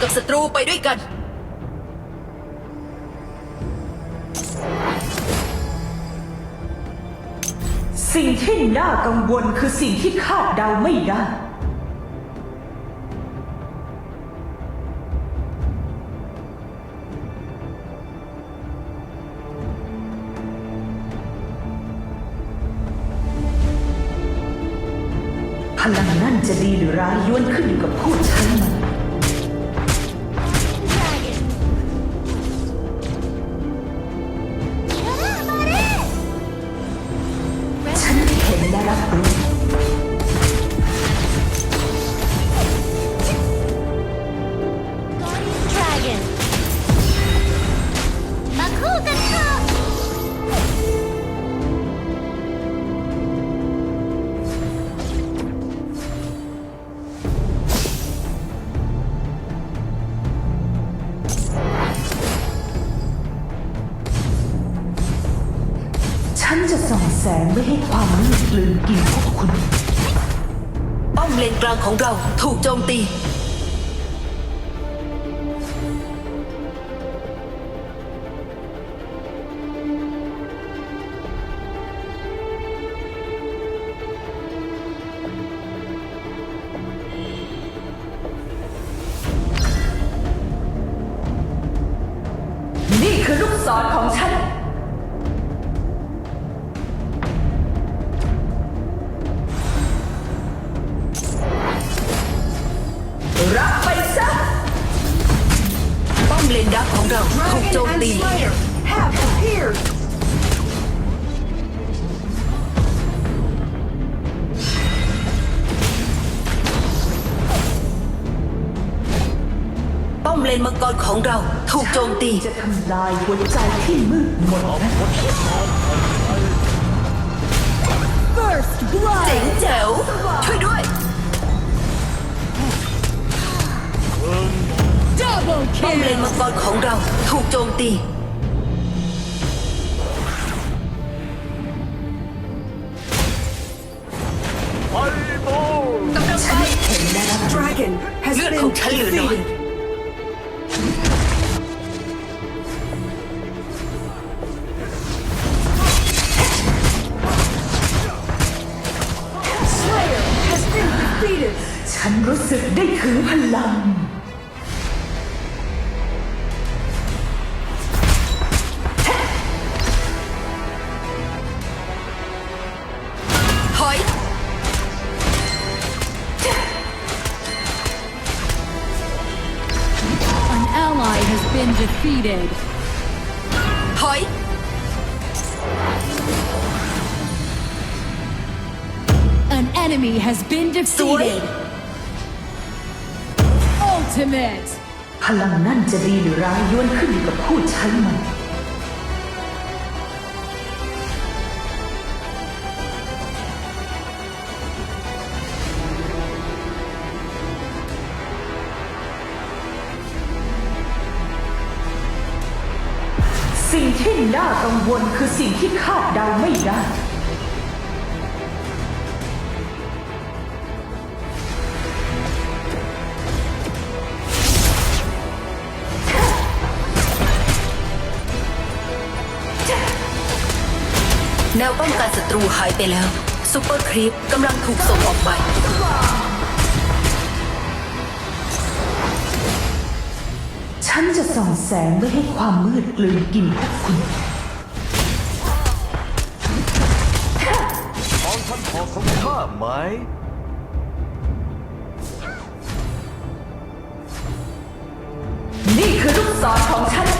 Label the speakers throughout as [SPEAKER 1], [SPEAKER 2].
[SPEAKER 1] กับศัตรูไปด้วยกัน
[SPEAKER 2] สิ่งที่น่ากังวลคือสิ่งที่คาดเดาไม่ได้ พลังนั่นจะดีหรือร้ายย้วนขึ้นอยู่กับผู้ใช้มัน เล
[SPEAKER 3] น
[SPEAKER 2] มั
[SPEAKER 1] งก
[SPEAKER 2] รของ
[SPEAKER 1] เรา ถูกโจมตี จะ
[SPEAKER 2] ทำลายหัวใจที่มืดมนนะ First
[SPEAKER 1] เจ๋
[SPEAKER 2] blood
[SPEAKER 1] งแจ๋วช่วยด้วย
[SPEAKER 2] double
[SPEAKER 1] ป้อมเลนมังกรของเรา ถูกโจมตี กำลังไป
[SPEAKER 2] Dragon has
[SPEAKER 1] เลือดของฉันเหลือน้อย
[SPEAKER 2] ฉันรู้สึกได้ถึงพลัง
[SPEAKER 4] An enemy has been defeated. Ultimate.
[SPEAKER 2] พลังนั่นจะดีหรือร้ายย้วนขึ้นอยู่กับผู้ใช้มัน สิ่งที่น่ากังวลคือสิ่งที่คาดเดาไม่ได้
[SPEAKER 1] แนวป้องกันศัตรูหายไปแล้วซูเปอร์ครีปกำลังถูกส่งออกไป
[SPEAKER 2] ฉันจะส่องแสงไม่ให้ความมืดกลืนกินพวกคุณ
[SPEAKER 5] มองท่านพอของข้าไหม
[SPEAKER 2] นี่คือลูกศรของฉัน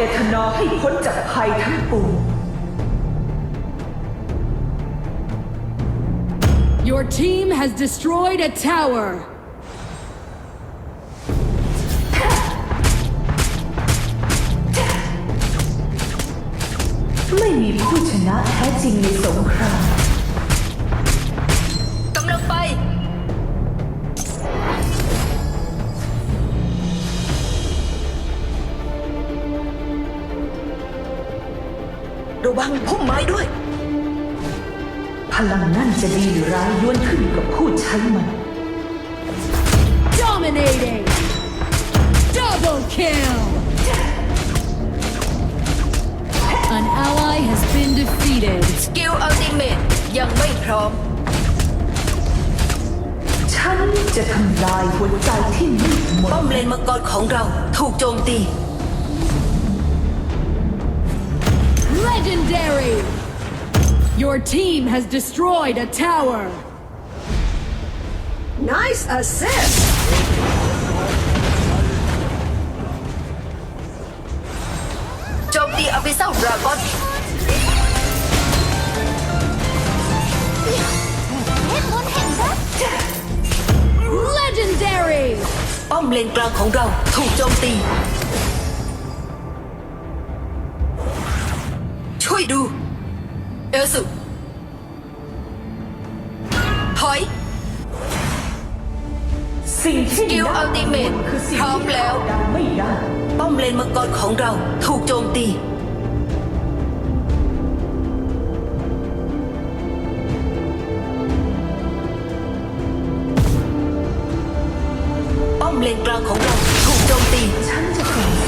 [SPEAKER 2] เอทานอลให้พ้นจากภัยทั้งปวง
[SPEAKER 4] Your team has destroyed a tower.
[SPEAKER 2] ไม่มีผู้ชนะแท้จริงในสงคราม
[SPEAKER 1] งพุ่มไม้ด้วย
[SPEAKER 2] พลังนั่นจะดีหรือร้ายล้วนขึ้นอยู่กับผู้ใช้มัน
[SPEAKER 4] Dominating. Double kill. An ally has been defeated.
[SPEAKER 1] สกิลอัลติเมตยังไม่พร้อม
[SPEAKER 2] ฉันจะทำลายหัวใจที่มืดม
[SPEAKER 1] ป้อนมเลนมังกรของเราถูกโจมตี
[SPEAKER 4] Legendary. Your team has destroyed a tower.
[SPEAKER 3] Nice assist.
[SPEAKER 1] โจมตีอภิเซาดราก้อน
[SPEAKER 3] เล่นมนต์แห่งรัก
[SPEAKER 4] Legendary.
[SPEAKER 1] ป้อมเลนกล ดู เอลสุถอย
[SPEAKER 2] สิ่งที่
[SPEAKER 1] สกิล
[SPEAKER 2] น่า
[SPEAKER 1] อัลติเมต
[SPEAKER 2] คือสิ่ง
[SPEAKER 1] พร้อม
[SPEAKER 2] ที่
[SPEAKER 1] แล้ว
[SPEAKER 2] ดังไม่ได้
[SPEAKER 1] ป้อมเลนมังกรของเราถูกโจมตีป้อมเลนกลางของเราถูกโจมตี
[SPEAKER 2] ฉันจะส่อ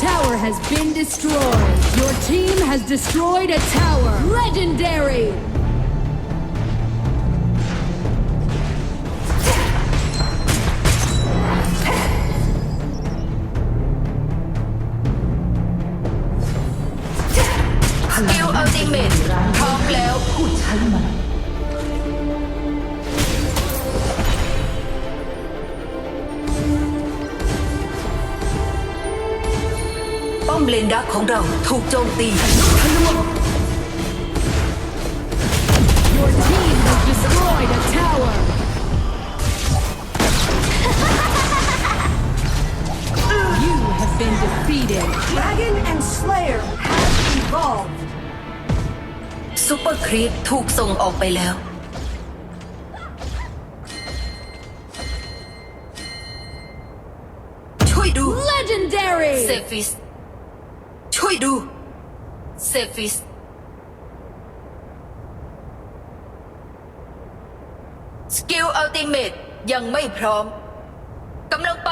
[SPEAKER 4] tower has been destroyed. Your team has destroyed a tower. Legendary!
[SPEAKER 1] You are the อมแล้ว
[SPEAKER 2] ผู้ใช้มัน
[SPEAKER 1] ป้อมเลนดักของเราถูกโจมตี
[SPEAKER 4] Your team has destroyed a tower. You have been defeated.
[SPEAKER 3] Dragon and Slayer have evolved.
[SPEAKER 1] ซูเปอร์ครีปถูกส่งออกไปแล้ว ช่วยดู
[SPEAKER 4] Legendary.
[SPEAKER 1] เซฟิส ช่วยดู เซฟิส สกิลอัลติเมตยังไม่พร้อม กำลังไป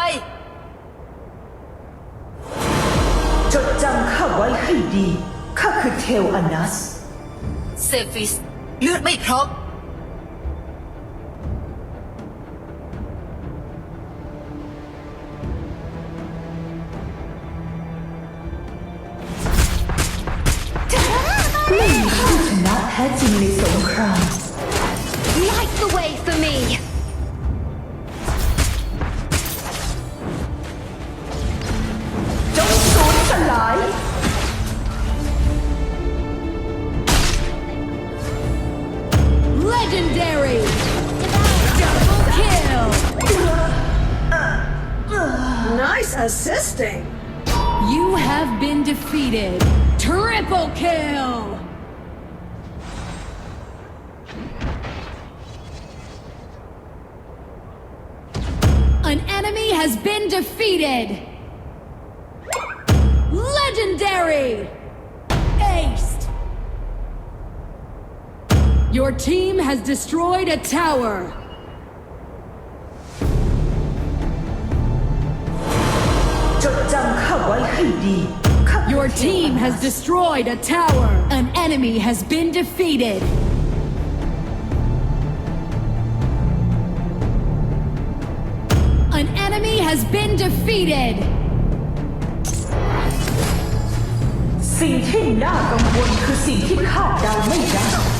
[SPEAKER 2] จดจำข้าไว้ให้ดี ข้าคือเทลอนัส
[SPEAKER 1] เซฟิส เลือดไม่พร้อม
[SPEAKER 2] จริงในสงคราม
[SPEAKER 3] Light the way for me.
[SPEAKER 2] จงสูญสลาย
[SPEAKER 4] Legendary. Double kill.
[SPEAKER 3] Nice assisting.
[SPEAKER 4] You have been defeated. Triple kill. Been defeated. Legendary. Aced. Your team has destroyed a tower.
[SPEAKER 2] จดจำข้าไว้ให้ดีข้าคือ
[SPEAKER 4] Your
[SPEAKER 2] เทล
[SPEAKER 4] team
[SPEAKER 2] อนั
[SPEAKER 4] has
[SPEAKER 2] ส
[SPEAKER 4] destroyed a tower. An enemy has been defeated. Has been defeated.
[SPEAKER 2] สิ่งที่น่ากังวลคือสิ่งที่คาดเดาไม่ได้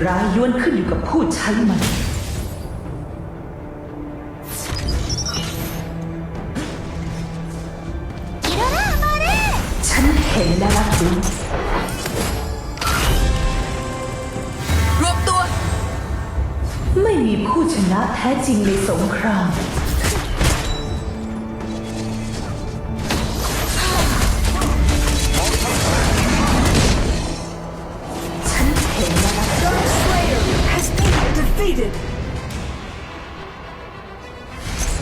[SPEAKER 2] รือร้ายย้วนขึ้นอยู่กับผู้ใช้มัน ฉันเห็นและรับรู้
[SPEAKER 1] รวมตัว
[SPEAKER 2] ไม่มีผู้ชนะแท้จริงในสงคราม
[SPEAKER 3] been defeated.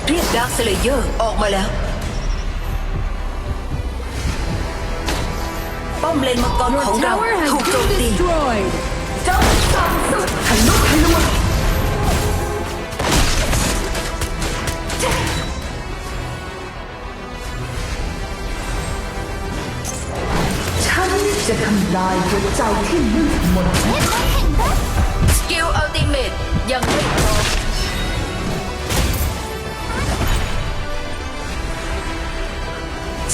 [SPEAKER 1] เรียกดาร์คสเลเยอร์ออกมาแล้ว ป้อมเลนมังกร
[SPEAKER 4] Your
[SPEAKER 1] ของเรา
[SPEAKER 4] tower has
[SPEAKER 1] ถูกโจม
[SPEAKER 4] been
[SPEAKER 1] ตี
[SPEAKER 4] destroyed.
[SPEAKER 2] จงส่องสุดทะลุทะลวงฉันจะทำลายหัวใจที่มืดมน
[SPEAKER 1] ส กิลอัลติเมตยังไม่พร้อม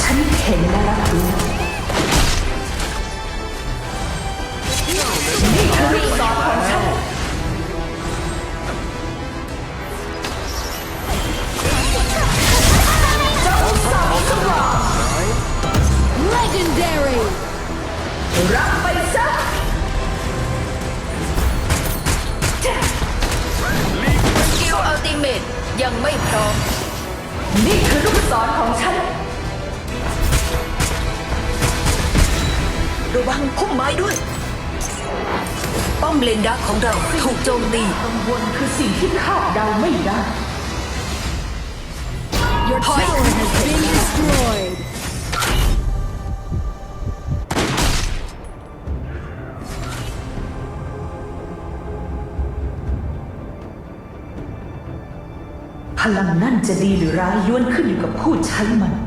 [SPEAKER 2] ฉันเห็นและรับรู้
[SPEAKER 1] มเลนดักของเราถูกโจมตี
[SPEAKER 2] กังวลคือสิ่งที่คาดเดาไม่ได้
[SPEAKER 4] Your
[SPEAKER 1] Point.
[SPEAKER 4] tower has been destroyed.
[SPEAKER 2] พลังนั่นจะดีหรือร้ายย้วนขึ้นอยู่กับผู้ใช้มันฉัน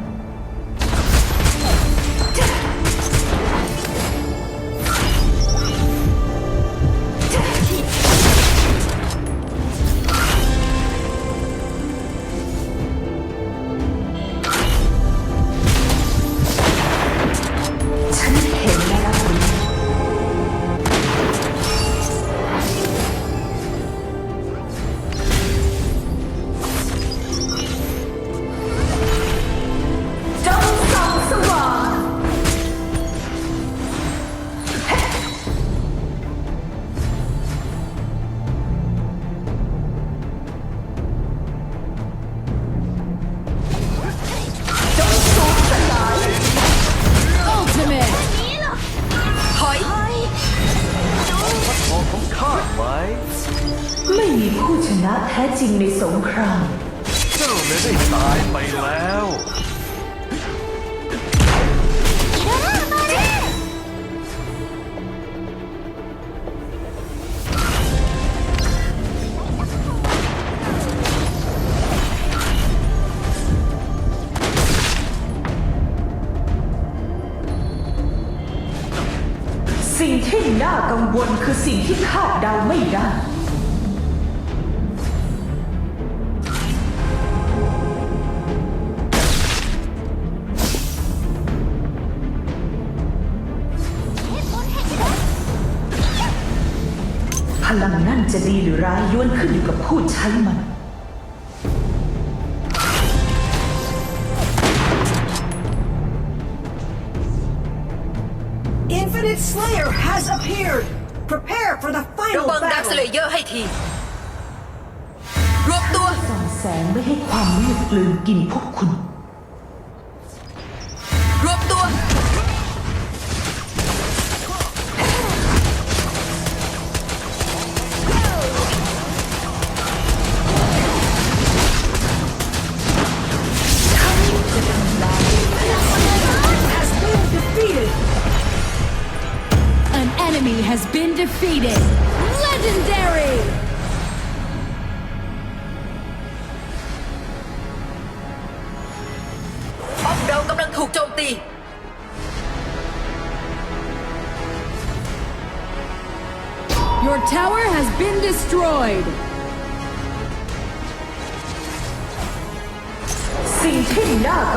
[SPEAKER 5] ไม่
[SPEAKER 2] มีผู้ชนะแท้จริงในสงคราม
[SPEAKER 5] เจ้าเลยได้ตายไปแล้ว
[SPEAKER 2] สิ่งที่น่ากังวลคือสิ่งที่คาดเดาไม่ได้ ลังนั่นจะดีหรือร้ายย้วนขึ้นอยู่กับผู้ใช้มัน
[SPEAKER 3] Infinite Slayer has appeared. Prepare for the
[SPEAKER 1] ระ
[SPEAKER 3] final
[SPEAKER 1] วังดาร์คสเล
[SPEAKER 3] battle.
[SPEAKER 1] เยอร์ให้ที รวมตัว
[SPEAKER 2] ส่องแสงไม่ให้ความมืดกลืนกินพวกคุณ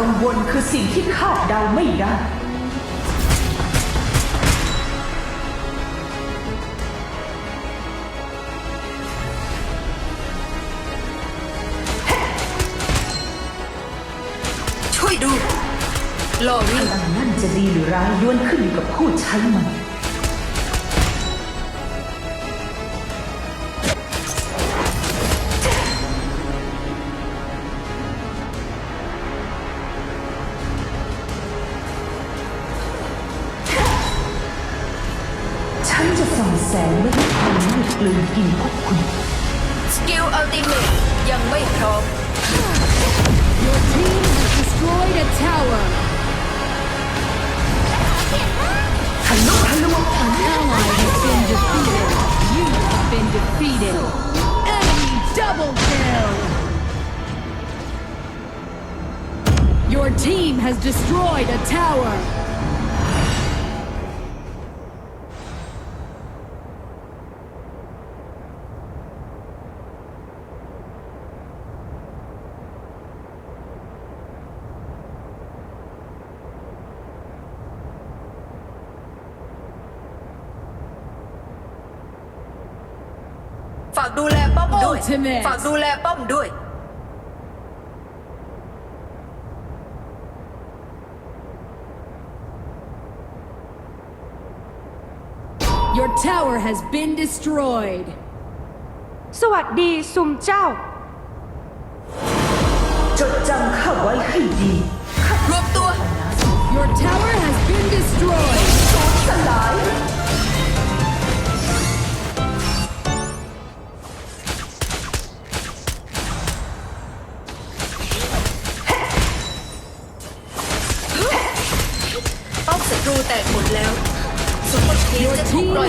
[SPEAKER 1] กัง
[SPEAKER 2] วลคือสิ่งที่คาดเดาไม่ได้
[SPEAKER 1] ช่วยดู ลอรี่
[SPEAKER 2] พลังนั่นจะดีหรือร้ายล้วนขึ้นอยู่กับผู้ใช้มันฉัน สกิล
[SPEAKER 1] อัลติเมทยังไม่พร้อม
[SPEAKER 4] Your team has destroyed a tower.
[SPEAKER 2] ทะลุทะลวง
[SPEAKER 4] An ally has been defeated. You have been defeated. Enemy double kill. Your team has destroyed a tower.
[SPEAKER 1] ฝากดูแลป้อมด้วย
[SPEAKER 4] Ultimate
[SPEAKER 1] ฝากดูแลป้อมด้วย
[SPEAKER 4] Your tower has been destroyed.
[SPEAKER 6] สวัสดีซุมเจ้า
[SPEAKER 2] จดจำข้าไว้ให้ดี
[SPEAKER 1] รวมตัว
[SPEAKER 4] Your tower has been destroyed.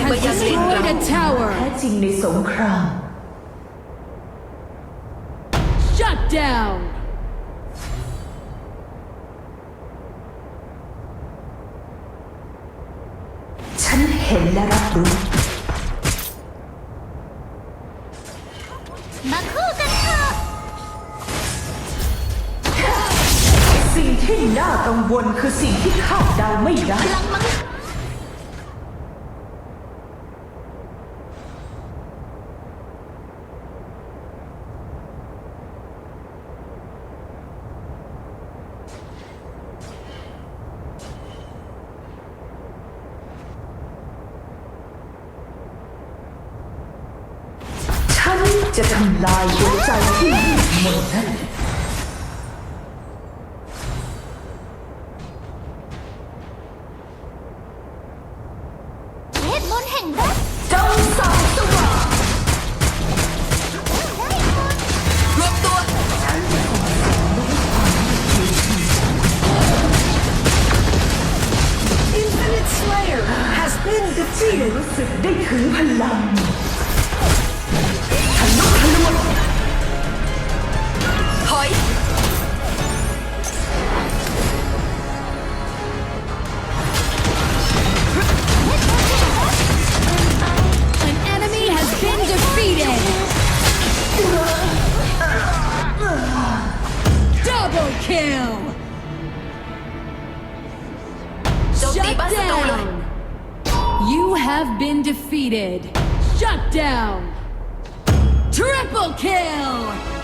[SPEAKER 1] มา
[SPEAKER 4] has
[SPEAKER 1] ยังเลนก
[SPEAKER 4] destroyed
[SPEAKER 1] ลาง
[SPEAKER 4] a tower.
[SPEAKER 2] แท้จริงในสงคราม
[SPEAKER 4] Shut down.
[SPEAKER 2] ฉันเห็นและรับรู้
[SPEAKER 6] มาคู่กันเถอะ
[SPEAKER 2] สิ่งที่น่ากังวลคือสิ่งที่คาดเดาไม่ได้
[SPEAKER 6] พลังมัง
[SPEAKER 2] ฉันจะทำ ลายดวงใจที่มืดมนนั้น
[SPEAKER 6] เวทมนต์แห่งรัก
[SPEAKER 2] จงสองสว่าง
[SPEAKER 1] รวมตัว
[SPEAKER 3] Infinite Slayer has been defeated.
[SPEAKER 2] รู้สึกได้ถึงพลัง
[SPEAKER 4] down. You have been defeated. Shut down. Triple kill.